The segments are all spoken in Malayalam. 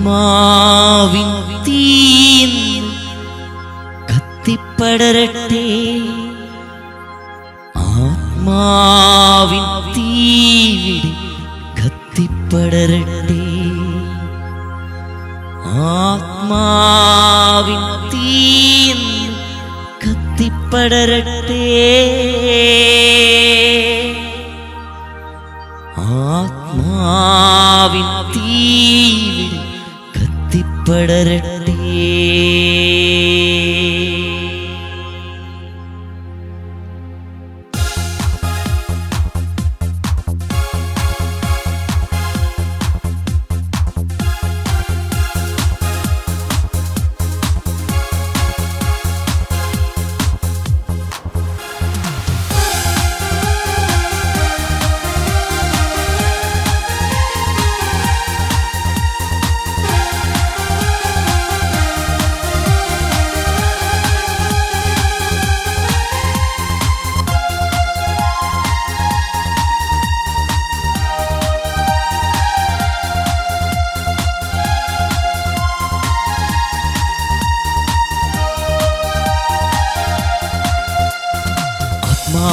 ആത്മാവിൻ തീൻ കത്തിപ്പടരട്ടെ. ആത്മാവിൻ തീവിടെ കത്തിപ്പടരട്ടെ. ആത്മാവിൻ തീൻ കത്തിപ്പടരട്ടെ. ആത്മാവിൻ തീവിടെ കത്തിപ്പടരട്ടെ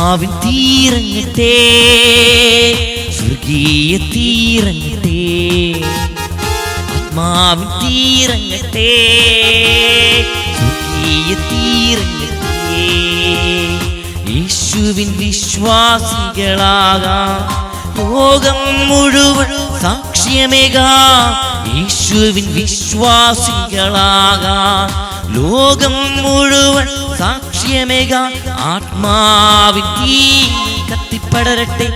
ആത്മാവിൻ തീരങ്ങത്തെ സ്വർഗീയ തീരങ്ങത്തെ ആത്മാവിൻ തീരങ്ങത്തെ സ്വർഗീയ തീരങ്ങത്തെ യേശുവിൻ വിശ്വാസികളാകാം ലോകം മുഴുവൻ സാക്ഷ്യമേകാം. യേശുവിൻ വിശ്വാസികളാകാം ലോകം മുഴുവൻ സാക്ഷ്യമേക ആത്മാവിൻ തീ കത്തിപ്പടരട്ടെ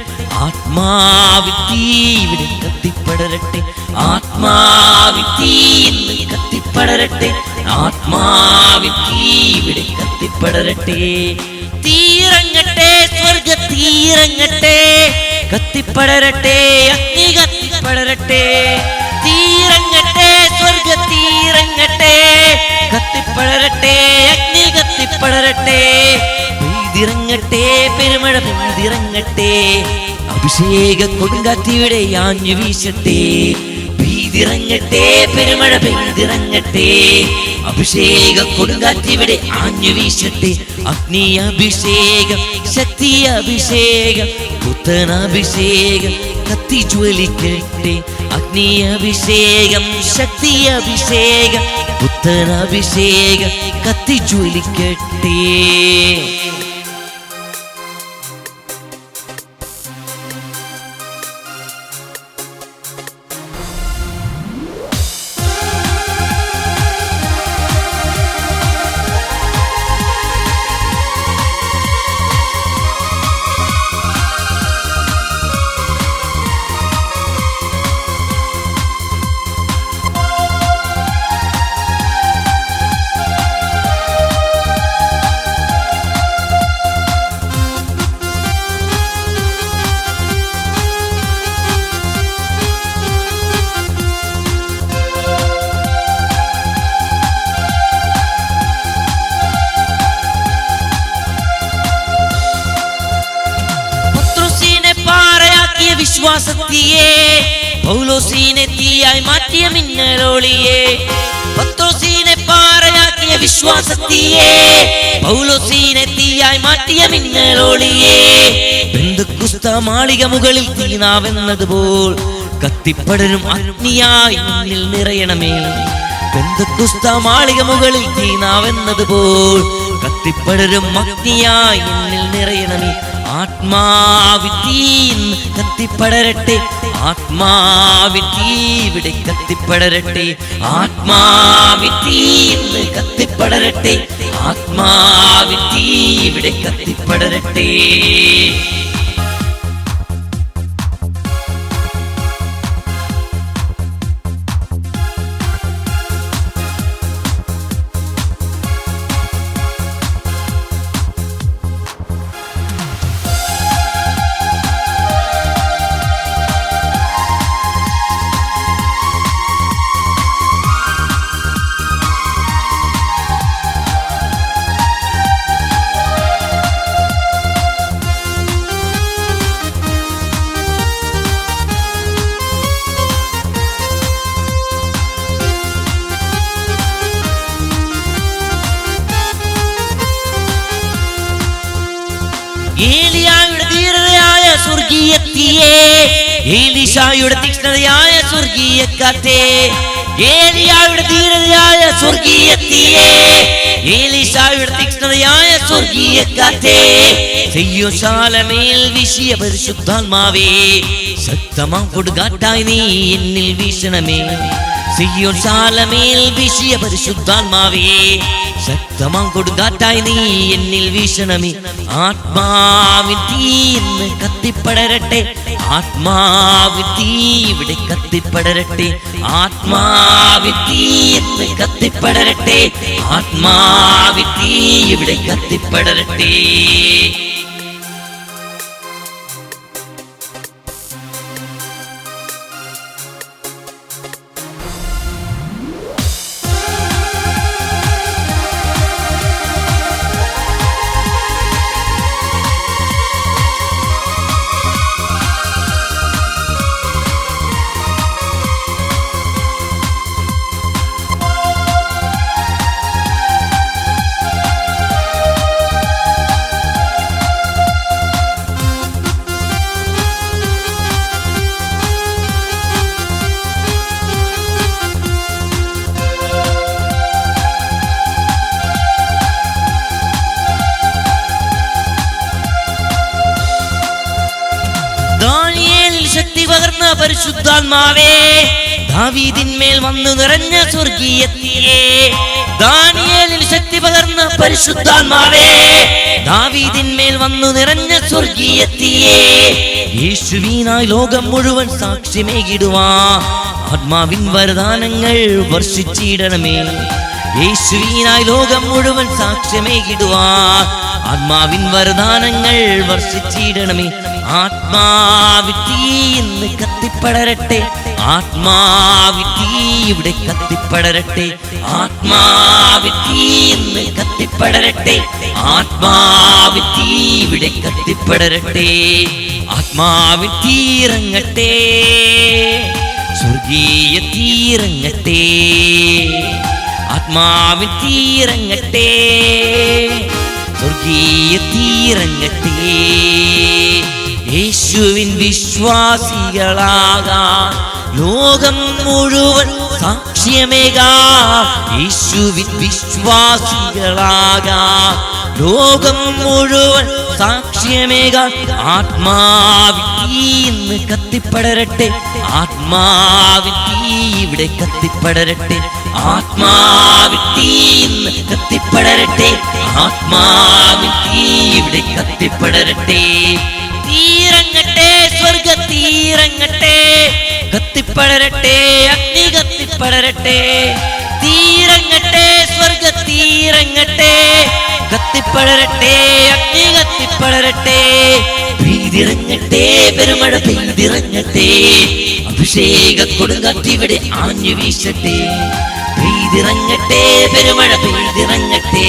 ആത്മാവിൻ തീ ഇവിടെ കത്തിപ്പടരട്ടെ ആത്മാവിൻ തീ ഇന്ന് കത്തിപ്പടരട്ടെ ആത്മാവിൻ തീ ഇവിടെ കത്തിപ്പടരട്ടെ തീരങ്ങട്ടെ സ്വർഗ തീരങ്ങട്ടെ കത്തിപ്പടരട്ടെ അഗ്നി കത്തിപ്പടരട്ടെ തീരങ്ങട്ടെ സ്വർഗ തീരങ്ങട്ടെ കത്തിപ്പടരട്ടെ അഗ്നി കത്തിപ്പടരട്ടെ പെയ്തിറങ്ങട്ടെ പെരുമഴ പെയ്തിറങ്ങട്ടെ അഭിഷേക കൊടുങ്കാറ്റിയുടെ ആഞ്ഞു വീശട്ടെ പെയ്തിറങ്ങട്ടെ പെരുമഴ പെയ്തിറങ്ങട്ടെ അഭിഷേക കൊടുങ്കാറ്റിവിടെ ആഞ്ഞു വീശട്ടെ അഗ്നി അഭിഷേകം ശക്തി അഭിഷേകം പുത്തൻ അഭിഷേകം കത്തി ജ്വലിക്കട്ടെ അഗ്നി അഭിഷേകം ശക്തി അഭിഷേകം പുത്തൻ അഭിഷേകം കത്തി ജ്വലിക്കട്ടെ വിശ്വാസത്തിയെ പൗലോസീനെ തീയായി മാറ്റിയ മിന്നലോളിയെ പത്രോസീനെ പാറയാക്കിയ വിശ്വാസത്തിയെ പൗലോസീനെ തീയായി മാറ്റിയ മിന്നലോളിയെ. ബന്ധുക്കുസ്ത മാളിക മുകളിൽ തീനാവെന്നതുപോൽ കത്തിപ്പടരും അഗ്നിയായി നിറയണമേ. ബന്ധുക്കുസ്ത മാളിക മുകളിൽ തീനാവെന്നതുപോൽ കത്തിപ്പടരും അഗ്നിയായി നിറയണമേ. ആത്മാവിത്തീൻ കത്തിപ്പടരട്ടെ. ആത്മാവിത്തീ ഇവിടെ കത്തിപ്പടരട്ടെ. ആത്മാവിത്തീൻ കത്തിപ്പടരട്ടെ. ആത്മാവിത്തീ ഇവിടെ കത്തിപ്പടരട്ടെ. തീയേ ഏലിഷായുടെ തീക്ഷ്ണതയായ സ്വർഗീയ കാറ്റേ ഏലിയായുടെ ധീരതയായ സ്വർഗീയ തീയേ ഏലിഷായുടെ തീക്ഷ്ണതയായ സ്വർഗീയ കാറ്റേ ചെയ്യോശാലമേൽ വീശിയ പരിശുദ്ധാത്മാവേ ശക്തമാം കൊടുകാട്ടായി നീ എന്നിൽ വീശണമേ. ശാലമേൽ വീശിയ പരിശുദ്ധാത്മാവേ ശക്തമാം കൊടുങ്കാറ്റായി നീ എന്നിൽ വീശണമേ. ആത്മാവിൻ തീന്ന് കത്തിപ്പടരട്ടെ ആത്മാവിധി ഇവിടെ കത്തിപ്പടരട്ടെ ആത്മാവിധി എന്ന് കത്തിപ്പടരട്ടെ ആത്മാവിധി ഇവിടെ കത്തിപ്പടരട്ടെ. പരിശുദ്ധാത്മാവേ ദാവീദിന്മേൽ വന്നു നിറഞ്ഞ സ്വർഗീയത്തിയേ ദാനിയേലിൽ ശക്തി പകർന്ന പരിശുദ്ധാത്മാവേ ദാവീദിന്മേൽ വന്നു നിറഞ്ഞ സ്വർഗീയത്തിയേ യേശുവീനായി ലോകം മുഴുവൻ സാക്ഷ്യമേകിടുവാ ആത്മാവിൻ വരദാനങ്ങൾ വർഷിച്ചിടണമേ യേശുവീനായി ലോകം മുഴുവൻ സാക്ഷ്യമേകിടുവാൻ ആത്മാവിൻ വരദാനങ്ങൾ വർഷിച്ചിടണമേ. ആത്മാവിത്തീ ഇന്ന് കത്തിപ്പടരട്ടെ. ആത്മാവിത്തീ ഇവിടെ കത്തിപ്പടരട്ടെ. ആത്മാവിത്തീ ഇന്ന് കത്തിപ്പടരട്ടെ. ആത്മാവിത്തീ ഇവിടെ കത്തിപ്പടരട്ടെ. ആത്മാവിൻ തീരങ്ങട്ടെ സ്വർഗീയ തീരങ്ങട്ടെ ആത്മാവിൻ തീരങ്ങട്ടെ സ്വർഗീയ തീരങ്ങട്ടെ യേശുവിൻ വിശ്വാസികളാകാ. ലോകം മുഴുവൻ സാക്ഷ്യമേകാ. യേശുവിൻ വിശ്വാസികളാകാ. ലോകം മുഴുവൻ സാക്ഷ്യമേക. ആത്മാവിന്ന് കത്തിപ്പടരട്ടെ. ആത്മാവിൻ ഇവിടെ കത്തിപ്പടരട്ടെ. ഇന്ന് കത്തിപ്പടരട്ടെ. ആത്മാവിൻ ഇവിടെ കത്തിപ്പടരട്ടെ. തീരങ്ങട്ടെ സ്വർഗ തീരങ്ങട്ടെ. കത്തിപ്പടരട്ടെ അഗ്നി കത്തിപ്പടരട്ടെ. തീരങ്ങട്ടെ സ്വർഗ തീരങ്ങട്ടെ. കത്തിപ്പടരട്ടെ അഗ്നി കത്തിപ്പടരട്ടെ. പെയ്തിറങ്ങട്ടെ പെരുമഴ പെയ്തിറങ്ങട്ടെ. അഭിഷേക കൊടുങ്കാറ്റിവിടെ ആഞ്ഞു വീശട്ടെ. പെയ്തിറങ്ങട്ടെ പെരുമഴ പെയ്തിറങ്ങട്ടെ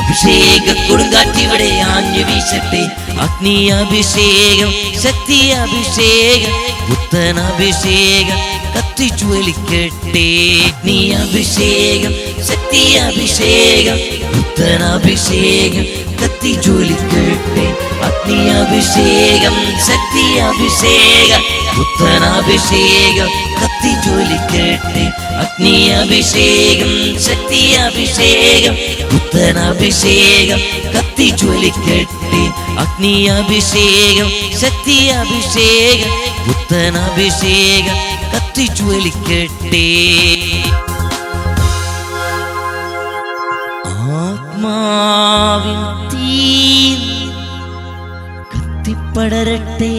അഭിഷേക കൊടുങ്കാറ്റിവിടെ ആഞ്ഞു വീശട്ടെ. അഗ്നി അഭിഷേകം ശക്തി അഭിഷേകം പുത്തൻ അഭിഷേകം കത്തിജ്വലിക്കട്ടെ അഗ്നി അഭിഷേകം ശക്തി അഭിഷേകം പുത്തൻ അഭിഷേകം കത്തിജ്വലിക്കട്ടെ അഗ്നി അഭിഷേകം ശക്തി അഭിഷേകം പുത്തൻ അഭിഷേകം കത്തിജ്വലിക്കട്ടെ അഗ്നി അഭിഷേകം ശക്തി അഭിഷേകം. പുത്തൻ അഭിഷേകം കത്തിജ്വലിക്കട്ടെ അഗ്നി അഭിഷേകം ശക്തി അഭിഷേകം. പുത്തൻ അഭിഷേകം കത്തിജ്വലിക്കട്ടെ ആത്മാവിൻ തീ കത്തിപ്പടരട്ടെ.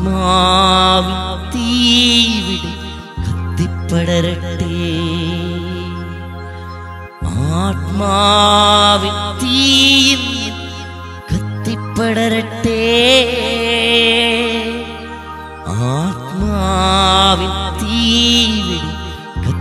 ആത്മാവിൻ തീവിടെ കത്തിപ്പടരട്ടെ. ആത്മാവിൻ തീയിൽ കത്തിപ്പടരട്ടെ. ആത്മാവിൻ തീവിടെ